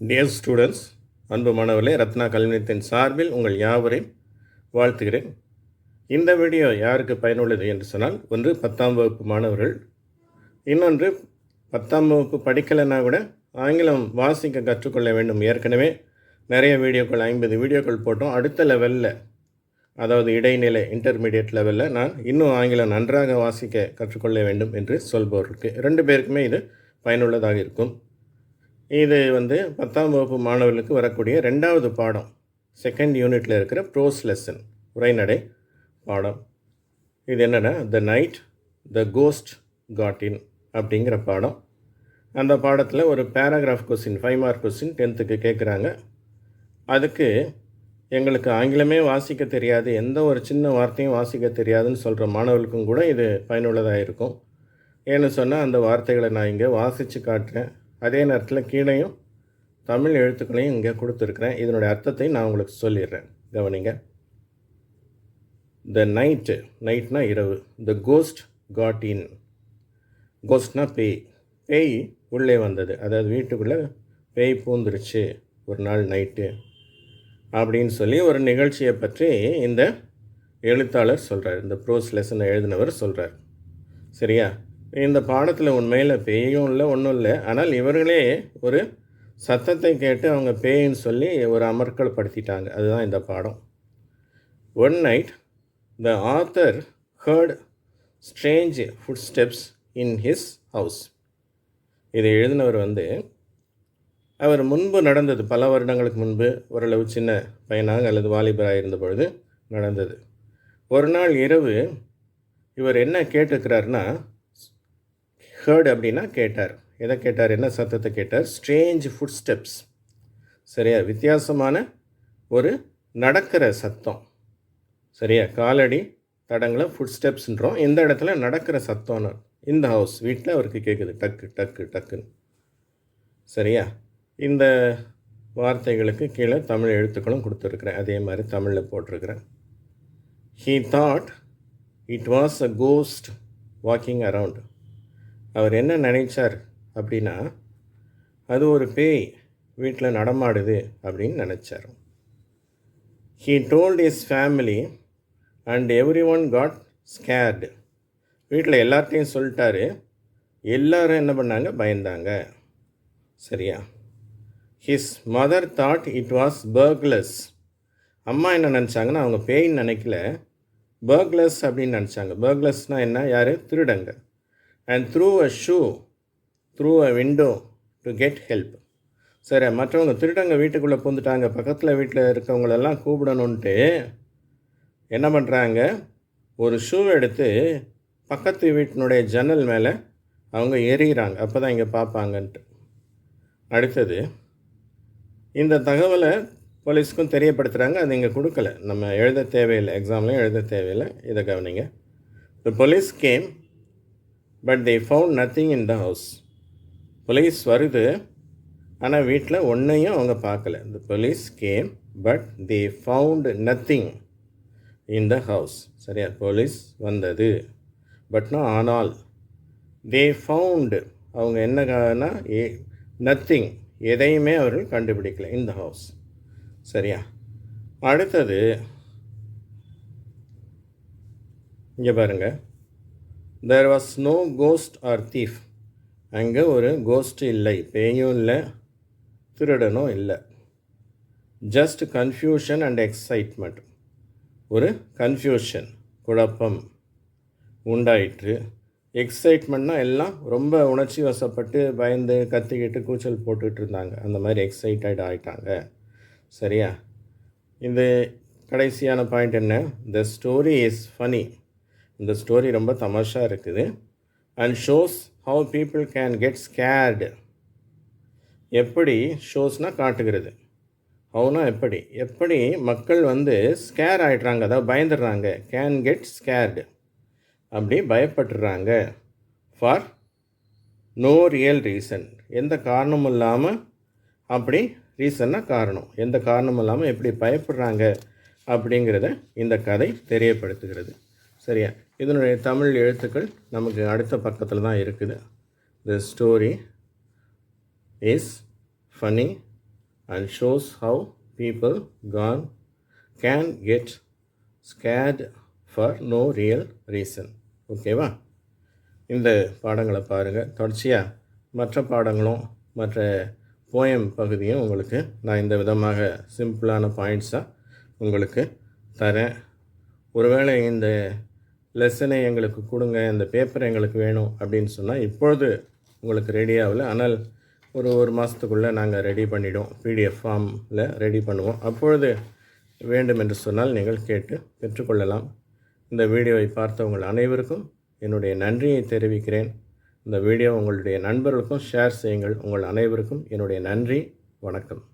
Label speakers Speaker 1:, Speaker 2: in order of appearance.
Speaker 1: Dear students அன்பு மாணவர்களே ரத்னா கல்வித்தின் சார்பில் உங்கள் யாவரையும் வாழ்த்துகிறேன். இந்த வீடியோ யாருக்கு பயனுள்ளது என்று சொன்னால் ஒன்று பத்தாம் வகுப்பு மாணவர்கள் இன்னொன்று பத்தாம் வகுப்பு படிக்கலைன்னா கூட ஆங்கிலம் வாசிக்க கற்றுக்கொள்ள வேண்டும். ஏற்கனவே நிறைய வீடியோக்கள் ஐம்பது வீடியோக்கள் போட்டோம். அடுத்த லெவலில் அதாவது இடைநிலை இன்டர்மீடியட் லெவலில் நான் இன்னும் ஆங்கிலம் நன்றாக வாசிக்க கற்றுக்கொள்ள வேண்டும் என்று சொல்பவர்களுக்கு ரெண்டு பேருக்குமே இது பயனுள்ளதாக இருக்கும். இது வந்து பத்தாம் வகுப்பு மாணவர்களுக்கு வரக்கூடிய ரெண்டாவது பாடம். செகண்ட் யூனிட்டில் இருக்கிற ப்ரோஸ் லெசன் உரைநடை பாடம். இது என்னென்னா த நைட் த கோஸ்ட் காட்டின் அப்படிங்கிற பாடம். அந்த பாடத்தில் ஒரு paragraph question five mark question டென்த்துக்கு கேட்குறாங்க அதுக்கு எங்களுக்கு ஆங்கிலமே வாசிக்க தெரியாது எந்த ஒரு சின்ன வார்த்தையும் வாசிக்க தெரியாதுன்னு சொல்கிற மாணவர்களுக்கும் கூட இது பயனுள்ளதாக இருக்கும். ஏன்னு சொன்னால் அந்த வார்த்தைகளை நான் இங்கே வாசித்து காட்டுறேன். அதே நேரத்தில் கீழேயும் தமிழ் எழுத்துக்களையும் இங்கே கொடுத்துருக்குறேன். இதனுடைய அர்த்தத்தை நான் உங்களுக்கு சொல்லிடுறேன். கவனிங்க. த நைட்டு நைட்னா இரவு. த கோஸ்ட் காட் இன் கோஸ்ட்னா பேய். பேய் உள்ளே வந்தது. அதாவது வீட்டுக்குள்ளே பேய் பூந்துருச்சு. ஒரு நாள் நைட்டு அப்படின்னு சொல்லி ஒரு நிகழ்ச்சியை பற்றி இந்த எழுத்தாளர் சொல்கிறார் இந்த ப்ரோஸ் லெசனை எழுதினவர் சொல்கிறார் சரியா? இந்த பாடத்தில் உண்மையில் பேயும் இல்லை ஒன்றும் இல்லை. ஆனால் இவர்களே ஒரு சத்தத்தை கேட்டு அவங்க பேயின்னு சொல்லி ஒரு அமர்க்கள் படுத்திட்டாங்க அதுதான் இந்த பாடம். One night the author heard strange footsteps in his house இதை எழுதினவர் வந்து அவர் முன்பு நடந்தது பல வருடங்களுக்கு முன்பு ஓரளவு சின்ன பையனாக அல்லது வாலிபராக இருந்த பொழுது நடந்தது. ஒரு நாள் இரவு இவர் என்ன கேட்டுக்கிறாருன்னா ஹேர்டு அப்படின்னா கேட்டார். எதை கேட்டார்? என்ன சத்தத்தை கேட்டார்? ஸ்ட்ரேஞ்ச் ஃபுட் ஸ்டெப்ஸ் சரியா? வித்தியாசமான ஒரு நடக்கிற சத்தம். சரியா? காலடி தடங்களை ஃபுட் ஸ்டெப்ஸ்ன்றோம் இந்த இடத்துல? நடக்கிற சத்தம்னு. இந்த ஹவுஸ் வீட்டில் அவருக்கு கேட்குது. டக்கு டக்கு டக்குன்னு. சரியா? இந்த வார்த்தைகளுக்கு கீழே தமிழ் எழுத்துக்களும் கொடுத்துருக்குறேன். அதே மாதிரி தமிழில் போட்டிருக்கிறேன். He thought it was a ghost walking around அவர் என்ன நினைச்சார் அப்படின்னா அது ஒரு பேய் வீட்டில் நடமாடுது அப்படின்னு நினச்சார். He told his family and everyone got scared வீட்டில் எல்லாத்தையும் சொல்லிட்டாரு. எல்லாரும் என்ன பண்ணாங்க? பயந்தாங்க. சரியா? His mother thought it was burglars அம்மா என்ன நினச்சாங்கன்னா அவங்க பேயின்னு நினைக்கல. பர்க்லஸ் அப்படின்னு நினச்சாங்க. பர்க்லஸ்னால் என்ன? யார்? திருடங்க. And threw a shoe through a window to get help சரி மற்றவங்க திருடங்க வீட்டுக்குள்ளே பூந்துட்டாங்க பக்கத்தில் வீட்டில் இருக்கவங்களெல்லாம் கூப்பிடணுன்ட்டு என்ன பண்ணுறாங்க ஒரு ஷூ எடுத்து பக்கத்து வீட்டினுடைய ஜன்னல் மேலே அவங்க எறிகிறாங்க அப்போ தான் இங்கே பார்ப்பாங்கன்ட்டு அடுத்தது இந்த தகவலை போலீஸ்க்கும் தெரியப்படுத்துகிறாங்க அது இங்கே கொடுக்கல. நம்ம எழுத தேவையில்லை. எக்ஸாம்லையும் எழுத தேவையில்லை. இதை கவனிங்க. The police came but they found nothing in the house police வருது. ஆனால் வீட்டில் ஒன்றையும் அவங்க பார்க்கல. The police came but they found nothing in the house சரியா? போலீஸ் வந்தது. பட்னா ஆனால். தே ஃபவுண்டு அவங்க என்ன ஏ நத்திங் எதையுமே அவர்கள் கண்டுபிடிக்கல இந்த ஹவுஸ் சரியா? அடுத்தது இங்கே பாருங்கள் there was no ghost or thief அங்கே ஒரு கோஸ்ட் இல்லை. பேயும் இல்லை திருடனும் இல்லை. ஜஸ்ட் கன்ஃபியூஷன் அண்ட் எக்ஸைட்மெண்ட் ஒரு கன்ஃபியூஷன் குழப்பம் உண்டாயிற்று. எக்ஸைட்மெண்ட்னா எல்லாம் ரொம்ப உணர்ச்சி வசப்பட்டு பயந்து கத்திக்கிட்டு கூச்சல் போட்டுக்கிட்டு இருந்தாங்க. அந்த மாதிரி எக்ஸைட்டட் ஆகிட்டாங்க சரியா? இந்த கடைசியான பாயிண்ட் என்ன? த ஸ்டோரி இஸ் ஃபனி இந்த ஸ்டோரி ரொம்ப தமாஷாக இருக்குது. And shows how people can get scared எப்படி ஷோஸ்னால் காட்டுகிறது. ஹவுனா எப்படி? எப்படி மக்கள் வந்து ஸ்கேர் ஆகிடுறாங்க அதாவது பயந்துடுறாங்க. கேன் கெட் ஸ்கேர்டு அப்படி பயப்பட்டுறாங்க. ஃபார் நோ ரியல் ரீசன் எந்த காரணமும் இல்லாமல் அப்படி ரீசன்னா காரணம். எந்த காரணமும் இல்லாமல் எப்படி பயப்படுறாங்க அப்படிங்கிறத இந்த கதை தெரியப்படுத்துகிறது. சரியா? இதனுடைய தமிழ் எழுத்துக்கள் நமக்கு அடுத்த பக்கத்தில் தான் இருக்குது. The story is funny and shows how people can can get scared for no real reason ஓகேவா இந்த பாடங்களை பாருங்கள் தொடர்ச்சியாக மற்ற பாடங்களும் மற்ற போயம் பகுதியும் உங்களுக்கு நான் இந்த விதமாக சிம்பிளான பாயிண்ட்ஸாக உங்களுக்கு தரேன். ஒருவேளை இந்த லெசனை எங்களுக்கு கொடுங்க இந்த பேப்பர் எங்களுக்கு வேணும் அப்படின்னு சொன்னால் இப்பொழுது உங்களுக்கு ரெடி ஆகல. ஆனால் ஒரு ஒரு மாதத்துக்குள்ளே நாங்கள் ரெடி பண்ணிவிடுவோம் பிடிஎஃப் ஃபார்மில் ரெடி பண்ணுவோம். அப்பொழுது வேண்டும் என்று சொன்னால் நீங்கள் கேட்டு பெற்றுக்கொள்ளலாம். இந்த வீடியோவை பார்த்த உங்கள் அனைவருக்கும் என்னுடைய நன்றியை தெரிவிக்கிறேன். இந்த வீடியோ உங்களுடைய நண்பர்களுக்கும் ஷேர் செய்யுங்கள். உங்கள் அனைவருக்கும் என்னுடைய நன்றி. வணக்கம்.